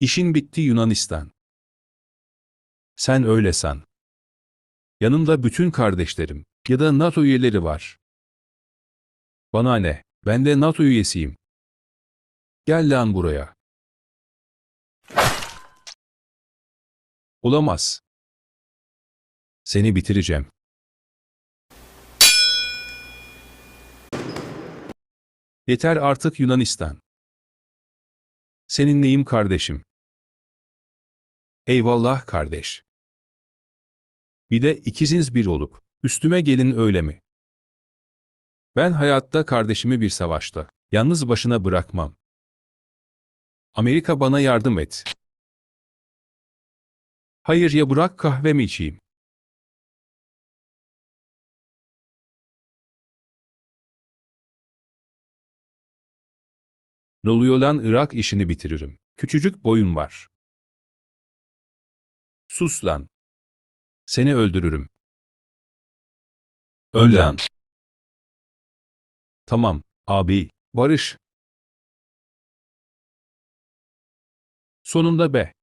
İşin bitti Yunanistan. Sen öyle san. Yanımda bütün kardeşlerim ya da NATO üyeleri var. Bana ne? Ben de NATO üyesiyim. Gel lan buraya. Olamaz. Seni bitireceğim. Yeter artık Yunanistan. Senin neyim kardeşim? Eyvallah kardeş. Bir de ikiziniz bir olup, üstüme gelin öyle mi? Ben hayatta kardeşimi bir savaşta, yalnız başına bırakmam. Amerika bana yardım et. Hayır ya bırak kahvemi içeyim. Ne oluyor lan Irak işini bitiririm. Küçücük boyun var. Sus lan. Seni öldürürüm. Öl lan. Tamam, abi, barış. Sonunda be.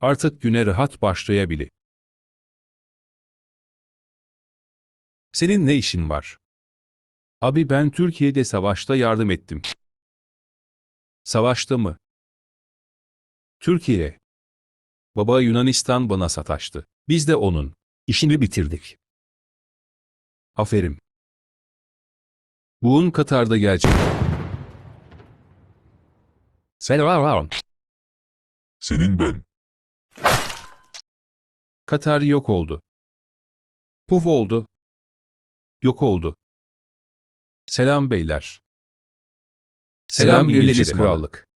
Artık güne rahat başlayabilir. Senin ne işin var? Abi ben Türkiye'de savaşta yardım ettim. Savaşta mı? Türkiye. Baba Yunanistan bana sataştı. Biz de onun. işini bitirdik. Aferin. Buğun Katar'da gelecek. Selam. Senin ben. Katar yok oldu. Puf oldu. Yok oldu. Selam beyler. Selam, Selam İngiliz İngiliz Krallık.